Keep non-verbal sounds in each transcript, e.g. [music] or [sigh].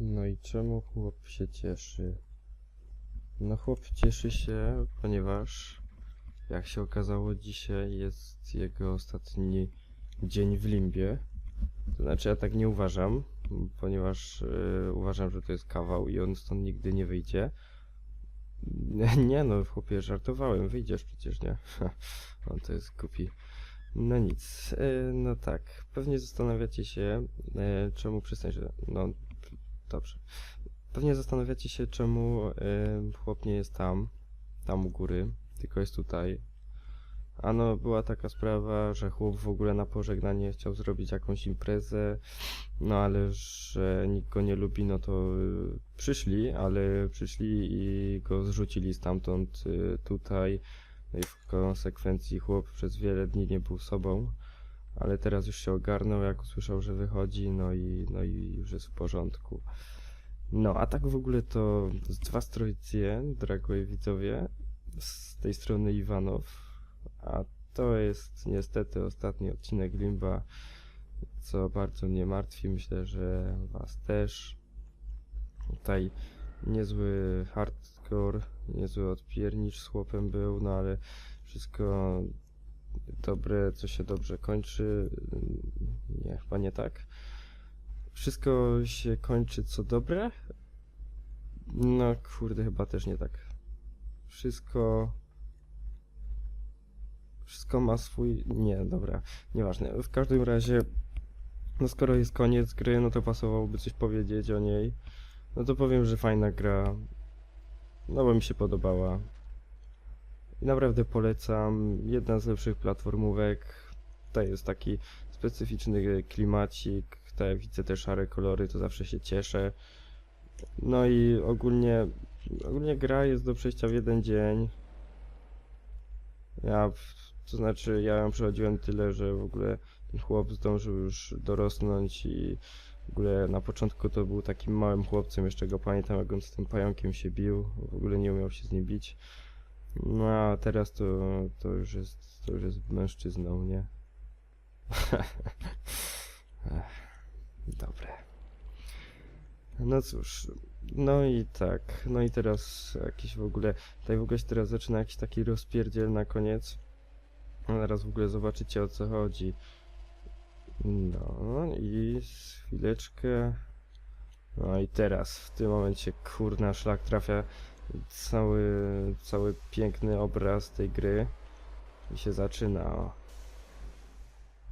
No i czemu chłop się cieszy? No chłop cieszy się, ponieważ jak się okazało dzisiaj jest jego ostatni dzień w limbie. To znaczy ja tak nie uważam, ponieważ yy, uważam, że to jest kawał i on stąd nigdy nie wyjdzie. [laughs] Nie no, chłopie, żartowałem, wyjdziesz przecież, nie? [laughs] On to jest kupi. No nic, yy, no tak, pewnie zastanawiacie się, yy, czemu przystań, że no Dobrze. Pewnie zastanawiacie się, czemu chłop nie jest tam, tam u góry, tylko jest tutaj. Ano, była taka sprawa, że chłop w ogóle na pożegnanie chciał zrobić jakąś imprezę, no ale że nikt go nie lubi, no to y, przyszli, ale przyszli i go zrzucili stamtąd y, tutaj. No i w konsekwencji chłop przez wiele dni nie był sobą, ale teraz już się ogarnął, jak usłyszał, że wychodzi, no i, no i już jest w porządku. No, a tak w ogóle to dwa strojcie, dragoj widzowie, z tej strony Iwanow, a to jest niestety ostatni odcinek Limba, co bardzo mnie martwi, myślę, że was też. Tutaj niezły hardcore, niezły odpiernicz z chłopem był, no ale wszystko dobre, co się dobrze kończy. Nie, chyba nie tak. Wszystko się kończy co dobre? No kurde, chyba też nie tak. Wszystko. Wszystko ma swój. Nie, dobra, nieważne. W każdym razie, no skoro jest koniec gry, no to pasowałoby coś powiedzieć o niej. No to powiem, że fajna gra. No bo mi się podobała. I naprawdę polecam. Jedna z lepszych platformówek. To jest taki specyficzny klimacik. Jak widzę te szare kolory, to zawsze się cieszę. No i ogólnie, ogólnie gra jest do przejścia w jeden dzień. Ja, to znaczy, ja ją przechodziłem tyle, że w ogóle ten chłop zdążył już dorosnąć i w ogóle na początku to był takim małym chłopcem, jeszcze go pamiętam, jak on z tym pająkiem się bił, w ogóle nie umiał się z nim bić. No a teraz to, to już jest, to już jest mężczyzną, nie? [laughs] Dobre. No cóż, no i tak, no i teraz jakiś w ogóle, tutaj w ogóle się teraz zaczyna jakiś taki rozpierdziel na koniec. No, Zaraz w ogóle zobaczycie o co chodzi. No i chwileczkę. No i teraz, w tym momencie, kurna, szlak trafia cały, cały piękny obraz tej gry i się zaczyna. O.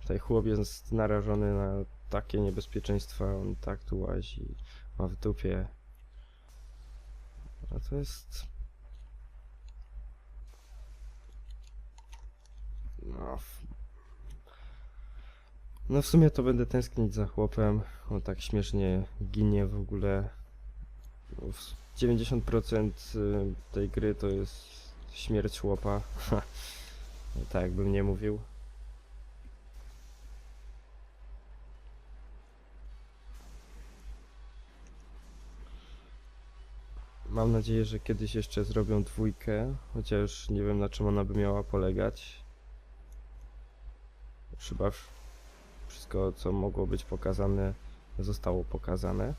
Tutaj chłop jest narażony na takie niebezpieczeństwa, on tak tu łazi, ma w dupie. A to jest... No, no w sumie to będę tęsknić za chłopem. On tak śmiesznie ginie w ogóle. W 90% y, tej gry to jest śmierć chłopa. [laughs] tak jakbym nie mówił. Mam nadzieję, że kiedyś jeszcze zrobią dwójkę, chociaż nie wiem na czym ona by miała polegać. Chyba wszystko co mogło być pokazane zostało pokazane.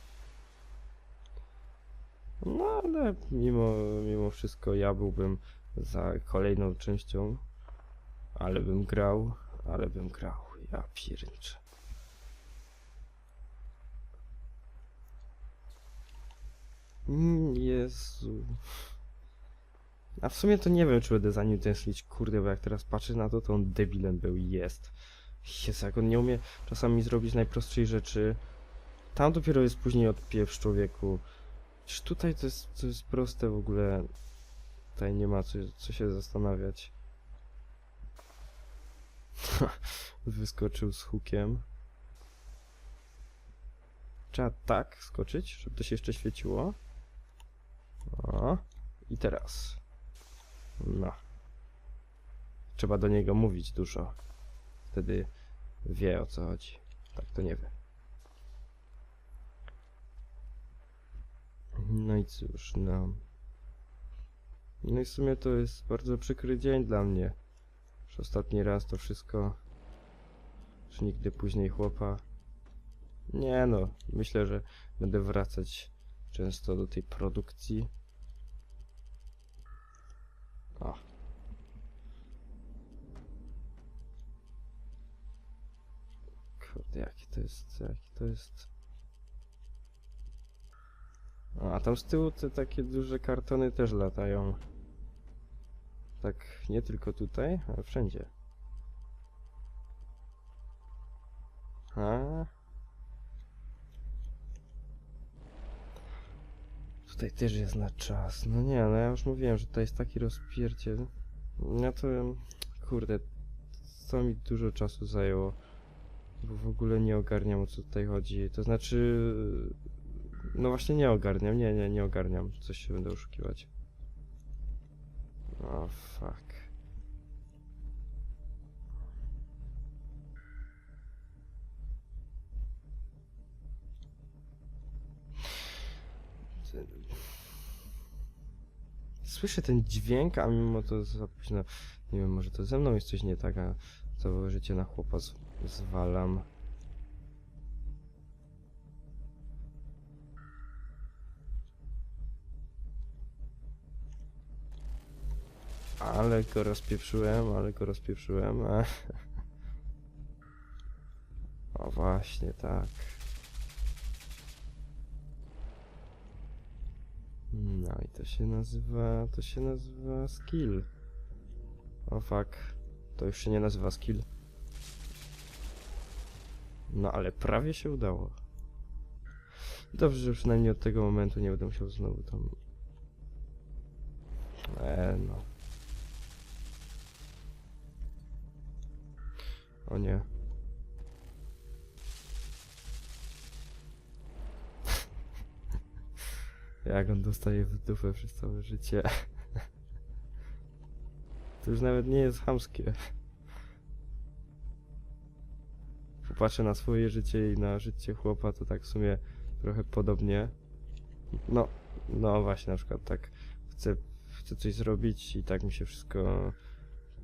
No ale mimo, mimo wszystko ja byłbym za kolejną częścią. Ale bym grał, ale bym grał. Ja pierniczę. Jezu. A w sumie to nie wiem, czy będę za nim tęsknić, kurde, bo jak teraz patrzę na to, to on debilem był i jest. Jezu, jak on nie umie czasami zrobić najprostszej rzeczy. Tam dopiero jest później odpiew człowieku. Przecież tutaj to jest, to jest proste w ogóle. Tutaj nie ma co, co się zastanawiać. [laughs] Wyskoczył z hukiem. Trzeba tak skoczyć, żeby to się jeszcze świeciło. O. I teraz. No. Trzeba do niego mówić dużo. Wtedy wie o co chodzi. Tak to nie wie. No i cóż, no. No i w sumie to jest bardzo przykry dzień dla mnie. Już ostatni raz to wszystko. Już nigdy później chłopa. Nie no, myślę, że będę wracać często do tej produkcji. O. Kurde, jaki to jest, jaki to jest... A, a tam z tyłu te takie duże kartony też latają. Tak, nie tylko tutaj, ale wszędzie. A. Tutaj też jest na czas. No nie, no ja już mówiłem, że to jest taki rozpierdziel. Ja to, kurde, co mi dużo czasu zajęło. Bo w ogóle nie ogarniam o co tutaj chodzi. To znaczy, no właśnie nie ogarniam, nie, nie, nie ogarniam. Coś się będę oszukiwać. O, fuck. Słyszę ten dźwięk, a mimo to za późno. Nie wiem, może to ze mną jest coś nie tak, a całe życie na chłopa zwalam. Ale go rozpieprzyłem, ale go rozpieprzyłem. [laughs] O właśnie, tak. No i to się nazywa, to się nazywa skill. O fuck, to już się nie nazywa skill. No ale prawie się udało. Dobrze, że przynajmniej od tego momentu nie będę musiał znowu tam... Eee, no. O nie. Jak on dostaje w dupę przez całe życie. To już nawet nie jest chamskie. Popatrzę na swoje życie i na życie chłopa, to tak w sumie trochę podobnie. No, no właśnie, na przykład tak chcę, chcę coś zrobić i tak mi się wszystko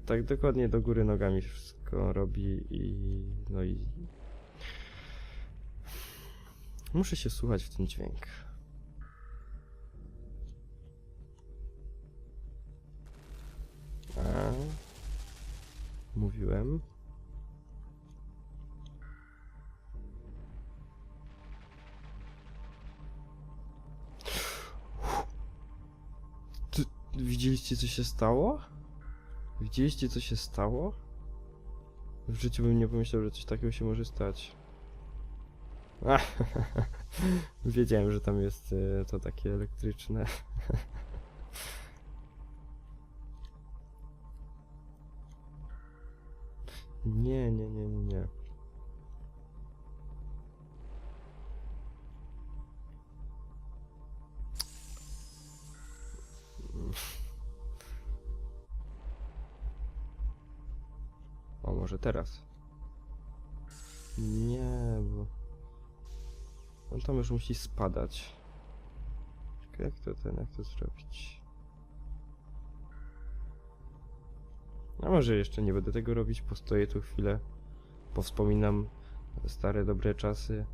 tak dokładnie do góry nogami wszystko robi i no i muszę się słuchać w ten dźwięk. Mówiłem. Widzieliście co się stało? Widzieliście co się stało? W życiu bym nie pomyślał, że coś takiego się może stać. [laughs] Wiedziałem, że tam jest e, to takie elektryczne. Nie, nie, nie, nie, nie. O, może teraz. Nie, bo... On tam już musi spadać. Czekaj, jak to ten, jak to zrobić? A może jeszcze nie będę tego robić, postoję tu chwilę, powspominam stare dobre czasy.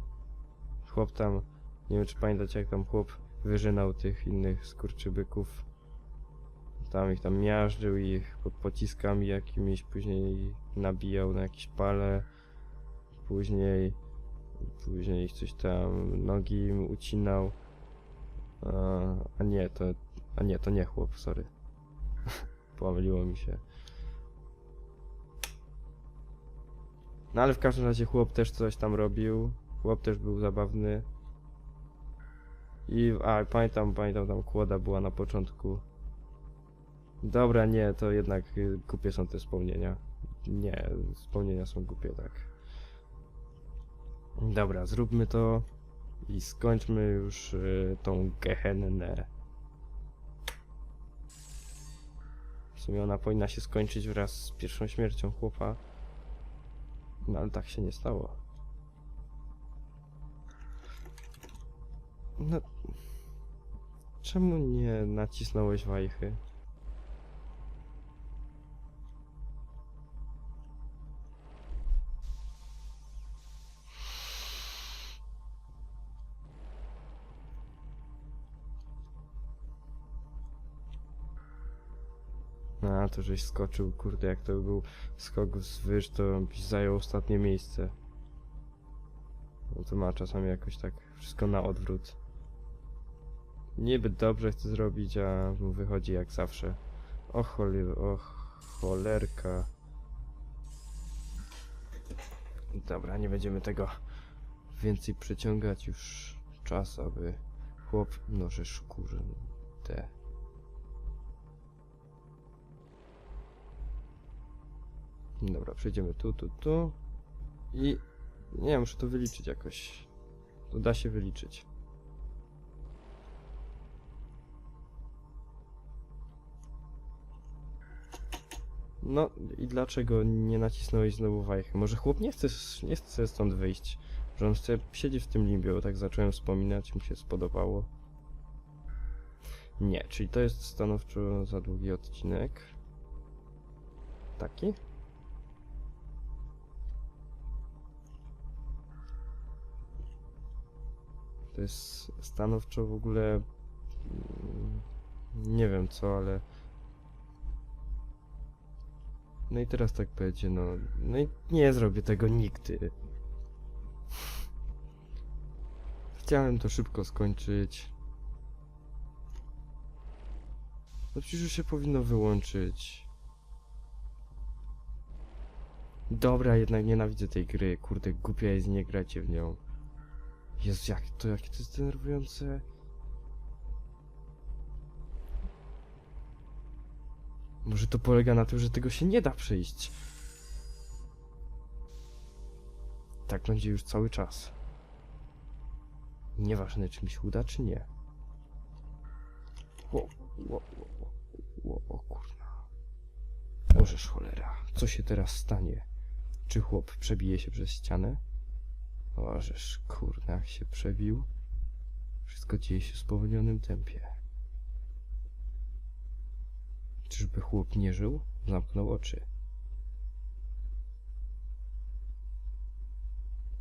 Chłop tam, nie wiem czy pamiętacie jak tam chłop wyżynał tych innych skurczybyków. Tam ich tam miażdżył ich pod pociskami jakimiś, później nabijał na jakieś pale, później, później ich coś tam, nogi im ucinał. A, a nie, to, a nie, to nie chłop, sorry. [laughs] Pomyliło mi się. No ale w każdym razie chłop też coś tam robił. Chłop też był zabawny. I, a pamiętam, pamiętam tam kłoda była na początku. Dobra, nie, to jednak y, głupie są te wspomnienia. Nie, wspomnienia są głupie, tak. Dobra, zróbmy to i skończmy już y, tą gehennę. sumie ona powinna się skończyć wraz z pierwszą śmiercią chłopa. No ale tak się nie stało. No. Czemu nie nacisnąłeś wajchy? A, to żeś skoczył, kurde, jak to był skok z wyż, to byś zajął ostatnie miejsce. No to ma czasami jakoś tak wszystko na odwrót. Niby dobrze chce zrobić, a mu wychodzi jak zawsze. O cholera, o cholerka. Dobra, nie będziemy tego więcej przeciągać już czas, aby chłop noże szkórzę te. Dobra, przejdziemy tu, tu, tu. I nie muszę to wyliczyć jakoś. To da się wyliczyć. No i dlaczego nie nacisnąłeś znowu wajchy? Może chłop nie chce, nie chce stąd wyjść. Że on chce siedzieć w tym limbie, bo tak zacząłem wspominać, mu się spodobało. Nie, czyli to jest stanowczo za długi odcinek. Taki? To jest stanowczo w ogóle. mm, Nie wiem co, ale. No i teraz tak będzie, no. No i nie zrobię tego nigdy. Chciałem to szybko skończyć. No przecież już się powinno wyłączyć. Dobra, jednak nienawidzę tej gry. Kurde, głupia jest, nie grajcie w nią. Jezu, jak to, jakie to jest denerwujące. Może to polega na tym, że tego się nie da przejść. Tak będzie już cały czas. Nieważne, czy mi się uda, czy nie. O, o, o, o, kurna. Cholera. Co się teraz stanie? Czy chłop przebije się przez ścianę? Ożeż, kurna, jak się przebił. Wszystko dzieje się w spowolnionym tempie. Czyżby chłop nie żył? Zamknął oczy.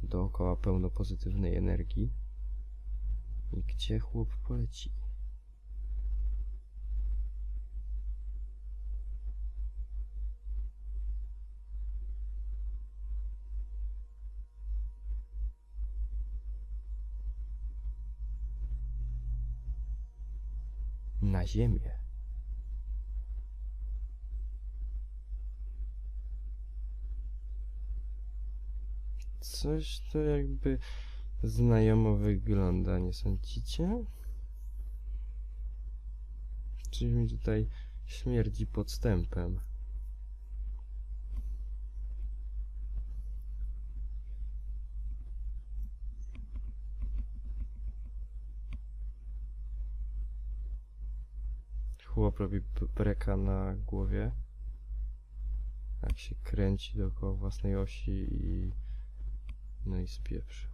Dookoła pełno pozytywnej energii. I gdzie chłop poleci? Na ziemię. Coś to jakby znajomo wygląda, nie sądzicie? Czyli mi tutaj śmierdzi podstępem. Chłop robi breka na głowie. Jak się kręci dookoła własnej osi i... No i spieprzył.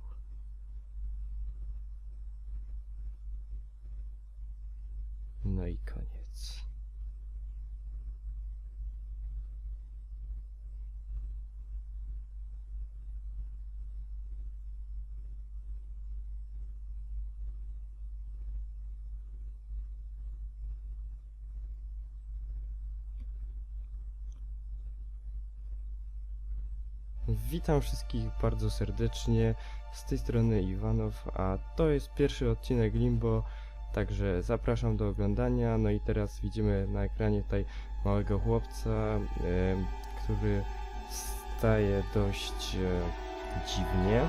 No i koniec. Witam wszystkich bardzo serdecznie. Z tej strony Iwanow, a to jest pierwszy odcinek Limbo, także zapraszam do oglądania. No i teraz widzimy na ekranie tutaj małego chłopca, który staje dość e, dziwnie.